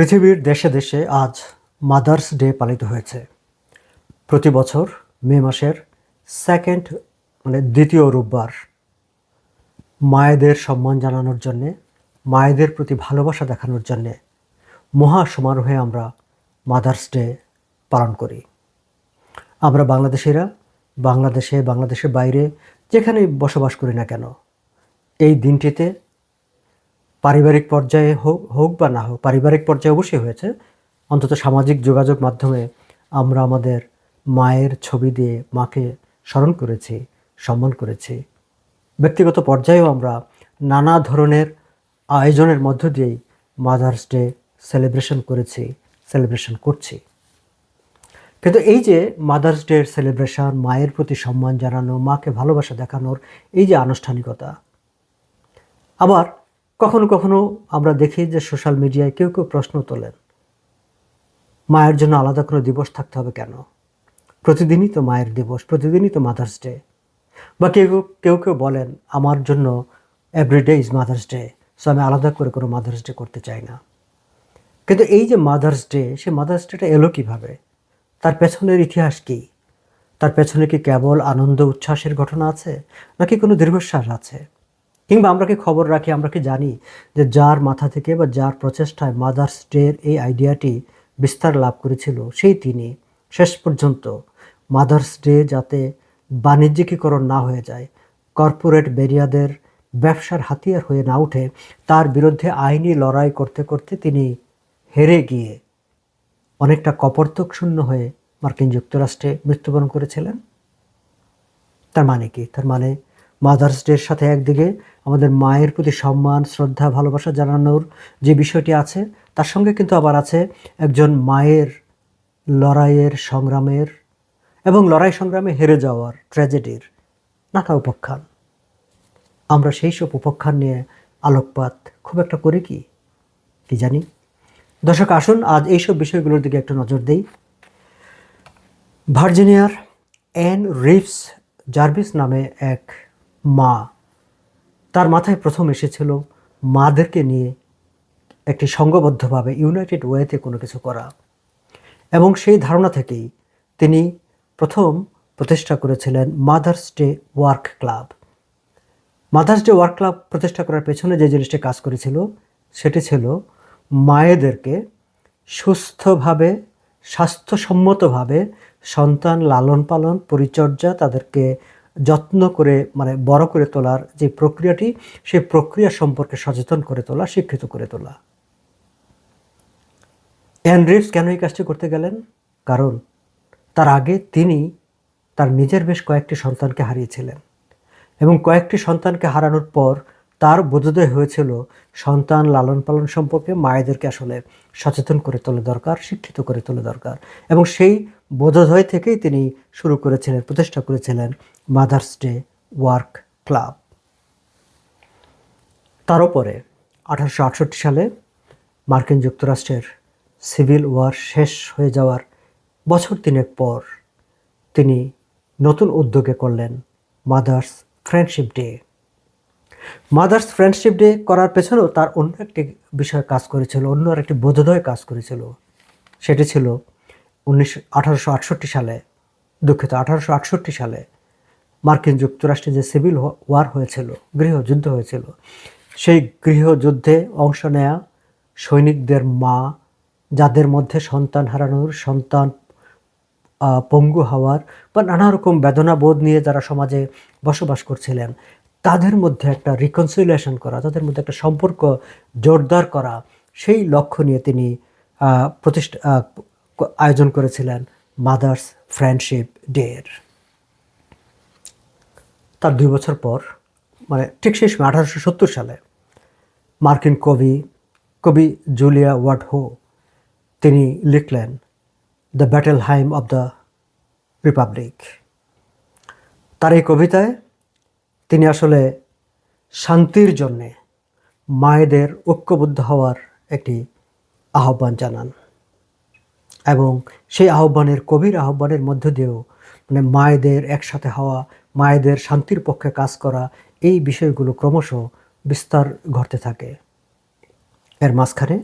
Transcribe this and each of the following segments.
পৃথিবীর দেশে দেশে আজ মাদার্স ডে পালিত হয়েছে। প্রতি বছর মে মাসের সেকেন্ড মানে দ্বিতীয় রোববার মায়েদের সম্মান জানানোর জন্যে, মায়েদের প্রতি ভালোবাসা দেখানোর জন্যে মহা সমারোহে আমরা মাদার্স ডে পালন করি। আমরা বাংলাদেশিরা, বাংলাদেশে, বাংলাদেশের বাইরে যেখানেই বসবাস করি না কেন, এই দিনটিতে পারিবারিক পর্যায়ে হোক হোক বা না হোক, পারিবারিক পর্যায়ে অবশ্যই হয়েছে। অন্তত সামাজিক যোগাযোগ মাধ্যমে আমরা আমাদের মায়ের ছবি দিয়ে মাকে স্মরণ করেছি, সম্মান করেছি। ব্যক্তিগত পর্যায়েও আমরা নানা ধরনের আয়োজনের মধ্য দিয়েই মাদার্স ডে সেলিব্রেশন করেছি সেলিব্রেশন করছি। কিন্তু এই যে মাদার্স ডের সেলিব্রেশন মায়ের প্রতি সম্মান জানানো, মাকে ভালোবাসা দেখানোর এই যে আনুষ্ঠানিকতা, আবার কখনো কখনো আমরা দেখি যে সোশ্যাল মিডিয়ায় কেউ কেউ প্রশ্ন তোলেন, মায়ের জন্য আলাদা কোনো দিবস থাকতে হবে কেন? প্রতিদিনই তো মায়ের দিবস, প্রতিদিনই তো মাদার্স ডে বা কেউ কেউ- কেউ বলেন, আমার জন্য everyday is mother's day so আমি আলাদা করে কোনো মাদার্স ডে করতে চাই না। কিন্তু এই যে মাদার্স ডে সে মাদার্স ডেটা এলো কীভাবে? তার পেছনের ইতিহাস কী? তার পেছনে কি কেবল আনন্দ, উচ্ছ্বাসের ঘটনা আছে, নাকি কোনো দীর্ঘশ্বাস আছে? কিংবা আমরা কি খবর রাখি, আমরা কি জানি যে যার মাথা থেকে বা যার প্রচেষ্টায় মাদার্স ডের এই আইডিয়াটি বিস্তার লাভ করেছিল, সেই তিনি। শেষ পর্যন্ত মাদার্স ডে যাতে বাণিজ্যিকীকরণ না হয়ে যায় কর্পোরেট বেরিয়াদের ব্যবসার হাতিয়ার হয়ে না উঠে, তার বিরুদ্ধে আইনি লড়াই করতে করতে তিনি হেরে গিয়ে অনেকটা কপর্তক শূন্য হয়ে মার্কিন যুক্তরাষ্ট্রে মৃত্যুবরণ করেছিলেন। তার মানে কি? তার মানে মাদার্স ডের সাথে একদিকে আমাদের মায়ের প্রতি সম্মান, শ্রদ্ধা, ভালোবাসা জানানোর যে বিষয়টি আছে, তার সঙ্গে কিন্তু আবার আছে একজন মায়ের লড়াইয়ের সংগ্রামের এবং লড়াই সংগ্রামে হেরে যাওয়ার ট্র্যাজেডির নানা উপাখ্যান আমরা সেই সব উপাখ্যান নিয়ে আলোকপাত খুব একটা করি কি কি জানি। দর্শক, আসুন আজ এইসব বিষয়গুলোর দিকে একটু নজর দেই। ভার্জিনিয়ার অ্যান রিভস জার্ভিস নামে এক মা। তার মাথায় প্রথম এসেছিল মাদেরকে নিয়ে একটি সংঘবদ্ধভাবে ইউনাইটেড ওয়েতে কোনো কিছু করা। এবং সেই ধারণা থেকেই তিনি প্রথম প্রতিষ্ঠা করেছিলেন mother's day work club. Mother's day work club প্রতিষ্ঠা করার পেছনে যে জিনিসটি কাজ করেছিল, সেটি ছিল মায়েদেরকে সুস্থভাবে, স্বাস্থ্যসম্মতভাবে সন্তান লালন পালন, পরিচর্যা, তাদেরকে যত্ন করে মানে বড় করে তোলার যে প্রক্রিয়াটি, সেই প্রক্রিয়া সম্পর্কে সচেতন করে তোলা, শিক্ষিত করে তোলা। অ্যান রিভস কেন এই কাজটি করতে গেলেন? কারণ তার আগে তিনি তার নিজের বেশ কয়েকটি সন্তানকে হারিয়েছিলেন এবং কয়েকটি সন্তানকে হারানোর পর তার বোধোদয় হয়েছিল সন্তান লালন পালন সম্পর্কে মায়েদেরকে আসলে সচেতন করে তোলা দরকার, শিক্ষিত করে তোলা দরকার এবং সেই বোধোদয় থেকেই তিনি শুরু করেছিলেন, প্রতিষ্ঠা করেছিলেন মাদার্স ডে ওয়ার্ক ক্লাব তার উপরে আঠারোশো আটষট্টি সালে মার্কিন যুক্তরাষ্ট্রের সিভিল ওয়ার শেষ হয়ে যাওয়ার বছর তিনেক পর তিনি নতুন উদ্যোগে করলেন mother's friendship day mother's friendship day করার পেছনেও তার অন্য একটি বিষয় কাজ করেছিল, অন্য একটি বোধোদয় কাজ করেছিল। সেটি ছিল উনিশশো সালে, দুঃখিত, আঠারোশো আটষট্টি সালে মার্কিন যুক্তরাষ্ট্রে যে সিভিল ওয়ার হয়েছিল, গৃহযুদ্ধ হয়েছিল, সেই গৃহযুদ্ধে অংশ নেয়া সৈনিকদের মা, যাদের মধ্যে সন্তান হারানোর সন্তান পঙ্গু হওয়ার বা নানা রকম বেদনা বোধ নিয়ে যারা সমাজে বসবাস করছিলেন, তাদের মধ্যে একটা রিকনসিলিয়েশন করা, তাদের মধ্যে একটা সম্পর্ক জোরদার করা, সেই লক্ষ্য নিয়ে তিনি প্রতিষ্ঠা আয়োজন করেছিলেন মাদার্স ফ্রেন্ডশিপ ডের তার দুই বছর পর মানে ঠিক সেই সময়, আঠারোশো সত্তর সালে, মার্কিন কবি কবি জুলিয়া ওয়ার্ড হো তিনি লিখলেন the battle hymn of the republic তার এই কবিতায় তিনি আসলে শান্তির জন্যে মায়েদের ঐক্যবদ্ধ হওয়ার একটি আহ্বান জানান। এবং সেই আহ্বানের কবির আহ্বানের মধ্য দিয়েও মানে মায়েদের একসাথে হওয়া, মায়েদের শান্তির পক্ষে কাজ করা এই বিষয়গুলো ক্রমশ বিস্তার ঘটতে থাকে। এর মাঝখানে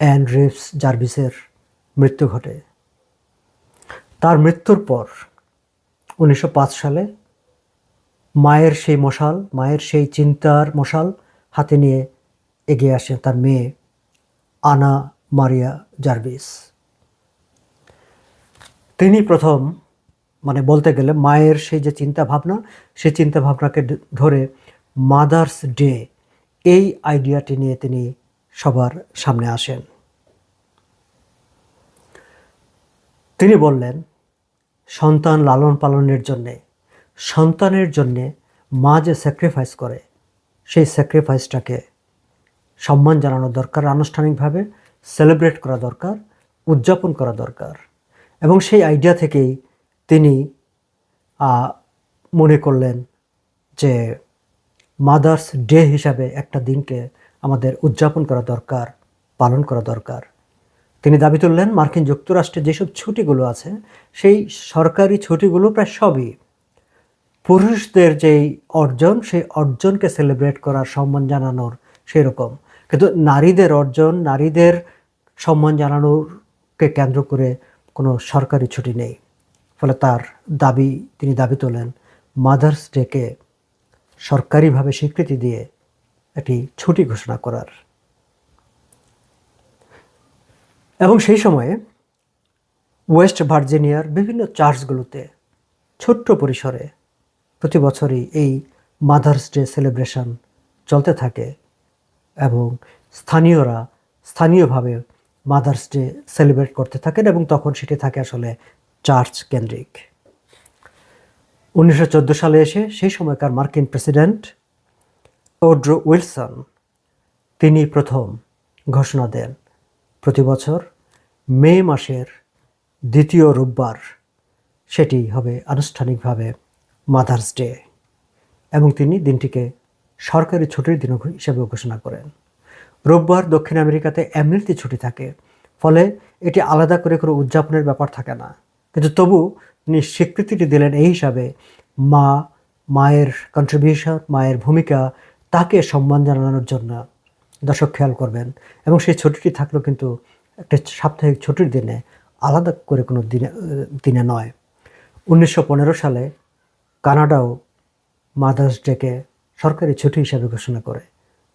অ্যান রিভস জার্ভিসের মৃত্যু ঘটে। তার মৃত্যুর পর উনিশশো পাঁচ সালে মায়ের সেই মশাল, মায়ের সেই চিন্তার মশাল হাতে নিয়ে এগিয়ে আসে তার মেয়ে আনা মারিয়া জার্ভিস। তিনি প্রথম মানে বলতে গেলে মায়ের সেই যে চিন্তা ভাবনা সেই চিন্তা ভাবনাকে ধরে মাদার্স ডে এই আইডিয়াটি নিয়ে তিনি সবার সামনে আসেন। তিনি বললেন, সন্তান লালন পালনের জন্যে, সন্তানের জন্যে মা যে স্যাক্রিফাইস করে, সেই স্যাক্রিফাইসটাকে সম্মান জানানো দরকার, আনুষ্ঠানিকভাবে সেলিব্রেট করা দরকার, উদযাপন করা দরকার। এবং সেই আইডিয়া থেকেই তিনি মনে করলেন যে মাদার্স ডে হিসাবে একটা দিনকে আমাদের উদযাপন করা দরকার, পালন করা দরকার। তিনি দাবি তুললেন, মার্কিন যুক্তরাষ্ট্রে যেসব ছুটিগুলো আছে, সেই সরকারি ছুটিগুলো প্রায় সবই পুরুষদের যেই অর্জন, সেই অর্জনকে সেলিব্রেট করার সম্মান জানানোর সেই রকম কিন্তু নারীদের অর্জন, নারীদের সম্মান জানানোরকে কেন্দ্র করে কোনো সরকারি ছুটি নেই। ফলে তার দাবি তিনি দাবি তোলেন মাদার্স ডেকে সরকারিভাবে স্বীকৃতি দিয়ে একটি ছুটি ঘোষণা করার। এবং সেই সময়ে ওয়েস্ট ভার্জিনিয়ার বিভিন্ন চার্চগুলোতে ছোট্ট পরিসরে প্রতি বছরই এই মাদার্স ডে সেলিব্রেশন চলতে থাকে এবং স্থানীয়রা স্থানীয়ভাবে মাদার্স ডে সেলিব্রেট করতে থাকেন এবং তখন সেটি থাকে আসলে চার্চ কেন্দ্রিক। উনিশশো চোদ্দ সালে এসে সেই সময়কার মার্কিন প্রেসিডেন্ট ওড্রো উইলসন তিনি প্রথম ঘোষণা দেন। প্রতি বছর মে মাসের দ্বিতীয় রোববার সেটি হবে আনুষ্ঠানিকভাবে মাদার্স ডে এবং তিনি দিনটিকে সরকারি ছুটির দিন হিসেবে ঘোষণা করেন। রোববার দক্ষিণ আমেরিকাতে এমনিতে ছুটি থাকে, ফলে এটি আলাদা করে কোনো উদযাপনের ব্যাপার থাকে না। কিন্তু তবু তিনি স্বীকৃতিটি দিলেন এই হিসাবে, মা, মায়ের কন্ট্রিবিউশন মায়ের ভূমিকা, তাকে সম্মান জানানোর জন্য। দর্শক, খেয়াল করবেন, এবং সেই ছুটিটি থাকলেও কিন্তু একটা সাপ্তাহিক ছুটির দিনে, আলাদা করে কোনো দিনে দিনে নয়। উনিশশো সালে কানাডাও মাদার্স ডেকে সরকারি ছুটি হিসাবে ঘোষণা করে।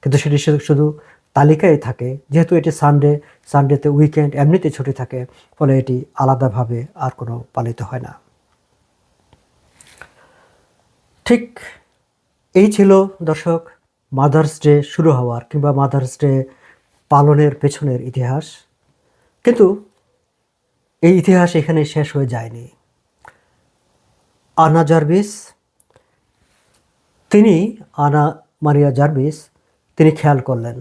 কিন্তু সেটি শুধু তালিকায় থাকে, যেহেতু এটি সানডে সানডেতে উইকেন্ড এমনিতে ছুটি থাকে, ফলে এটি আলাদাভাবে আর কোনো পালিত হয় না। ঠিক এই ছিল দর্শক মাদার্স ডে শুরু হওয়ার কিংবা মাদার্স ডে পালনের পেছনের ইতিহাস। কিন্তু এই ইতিহাস এখানে শেষ হয়ে যায়নি। আনা জার্ভিস তিনি আনা মারিয়া জার্ভিস তিনি খেয়াল করলেন।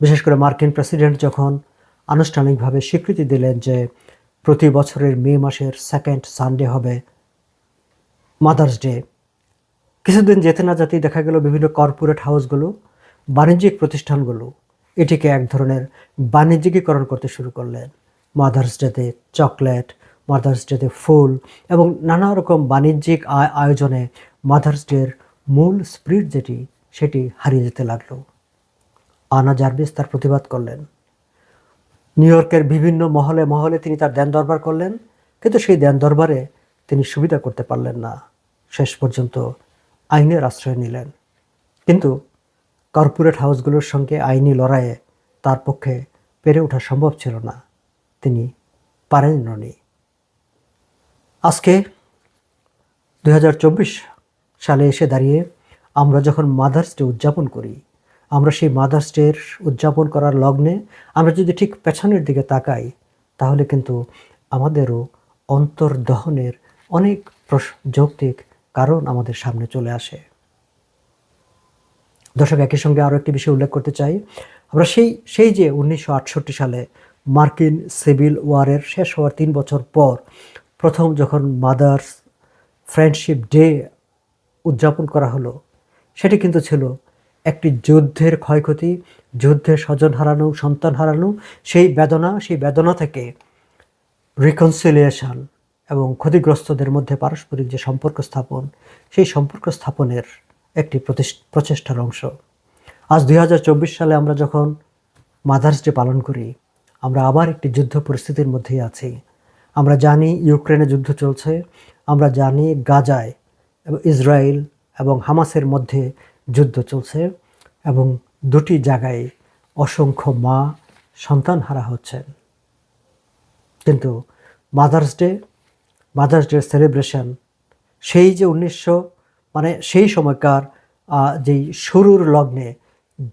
বিশেষ করে মার্কিন প্রেসিডেন্ট যখন আনুষ্ঠানিকভাবে স্বীকৃতি দিলেন যে প্রতি বছরের মে মাসের সেকেন্ড সানডে হবে মাদার্স ডে কিছুদিন যেতে না যেতেই দেখা গেল বিভিন্ন কর্পোরেট হাউসগুলো বাণিজ্যিক প্রতিষ্ঠানগুলো এটিকে এক ধরনের বাণিজ্যিকীকরণ করতে শুরু করলেন। মাদার্স ডেতে চকলেট মাদার্স ডেতে ফুল এবং নানা রকম বাণিজ্যিক আয় আয়োজনে মাদার্স ডের মূল স্পিরিট যেটি, সেটি হারিয়ে যেতে লাগল। আনা জার্ভিস তার প্রতিবাদ করলেন। নিউ ইয়র্কের বিভিন্ন মহলে মহলে তিনি তার দেন দরবার করলেন, কিন্তু সেই দেন দরবারে তিনি সুবিধা করতে পারলেন না। শেষ পর্যন্ত আইনের আশ্রয় নিলেন। কিন্তু কর্পোরেট হাউসগুলোর সঙ্গে আইনি লড়াইয়ে তার পক্ষে পেরে ওঠা সম্ভব ছিল না। তিনি পারেন পারেননি। আজকে দু হাজার চব্বিশ সালে এসে দাঁড়িয়ে আমরা যখন মাদার্স ডে উদযাপন করি আমরা সেই মাদার্স ডের উদযাপন করার লগ্নে আমরা যদি ঠিক পেছনের দিকে তাকাই, তাহলে কিন্তু আমাদেরও অন্তর্দহনের অনেক যৌক্তিক কারণ আমাদের সামনে চলে আসে। দর্শক, একই সঙ্গে আরও একটি বিষয় উল্লেখ করতে চাই। আমরা সেই সেই যে উনিশশো আটষট্টি সালে মার্কিন সিভিল ওয়ারের শেষ হওয়ার তিন বছর পর প্রথম যখন মাদার্স ফ্রেন্ডশিপ ডে উদযাপন করা হলো, সেটি কিন্তু ছিল একটি যুদ্ধের ক্ষয়ক্ষতি, যুদ্ধে স্বজন হারানো, সন্তান হারানো, সেই বেদনা সেই বেদনা থেকে রিকনসিলিয়েশন এবং ক্ষতিগ্রস্তদের মধ্যে পারস্পরিক যে সম্পর্ক স্থাপন, সেই সম্পর্ক স্থাপনের একটি প্রচেষ্টার অংশ। আজ দু হাজার চব্বিশ সালে আমরা যখন মাদার্স ডে পালন করি, আমরা আবার একটি যুদ্ধ পরিস্থিতির মধ্যেই আছি। আমরা জানি ইউক্রেনে যুদ্ধ চলছে, আমরা জানি গাজায় এবং ইসরায়েল এবং হামাসের মধ্যে যুদ্ধ চলছে এবং দুটি জায়গায় অসংখ্য মা সন্তান হারা হচ্ছেন। কিন্তু mother's day mother's day celebration সেই যে উনিশশো মানে সেই সময়কার যেই শুরুর লগ্নে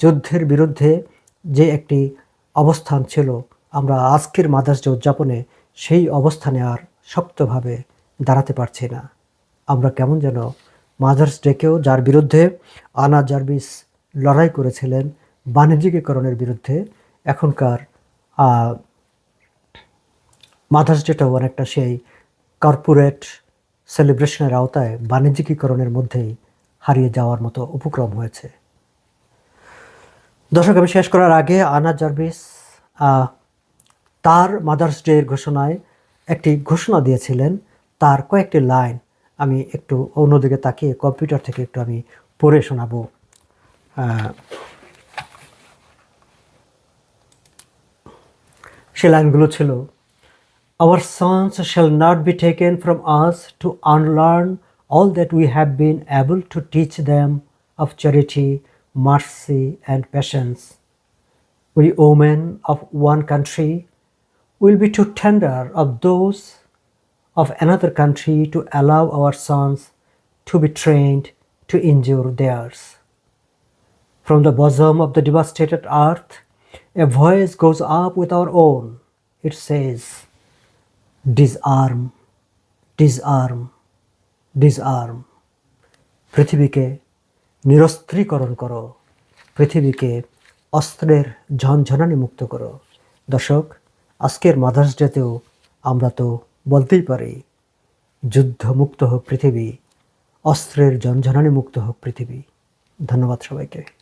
যুদ্ধের বিরুদ্ধে যে একটি অবস্থান ছিল, আমরা আজকের মাদার্স ডে উদযাপনে সেই অবস্থানে আর শক্তভাবে দাঁড়াতে পারছি না। আমরা কেমন যেন মাদার্স ডেকেও যার বিরুদ্ধে আনা জার্ভিস লড়াই করেছিলেন বাণিজ্যিকীকরণের বিরুদ্ধে, এখনকার মাদার্স ডেটাও অনেকটা সেই কর্পোরেট সেলিব্রেশনের আওতায় বাণিজ্যিকীকরণের মধ্যেই হারিয়ে যাওয়ার মতো উপক্রম হয়েছে। দর্শক, আমি শেষ করার আগে আনা জার্ভিস তার মাদার্স ডের ঘোষণায় একটি ঘোষণা দিয়েছিলেন। তার কয়েকটি লাইন আমি একটু অন্যদিকে তাকিয়ে কম্পিউটার থেকে একটু আমি পড়ে শোনাব। সে লাইনগুলো ছিল our sons shall not be taken from us to unlearn all that we have been able to teach them of charity mercy and patience we women of one country will be too tender of those of another country to allow our sons to be trained to endure theirs. From the bosom of the devastated earth, a voice goes up with our own. It says, Disarm, disarm, disarm. পৃথিবীকে নিরস্ত্রীকরণ করো পৃথিবীকে অস্ত্রের ঝনঝনানি মুক্ত করো দর্শক আজকের mother's ডেতেও আমরা তো বলতেই পারি যুদ্ধমুক্ত হোক পৃথিবী অস্ত্রের ঝনঝনানি মুক্ত হোক পৃথিবী। ধন্যবাদ সবাইকে।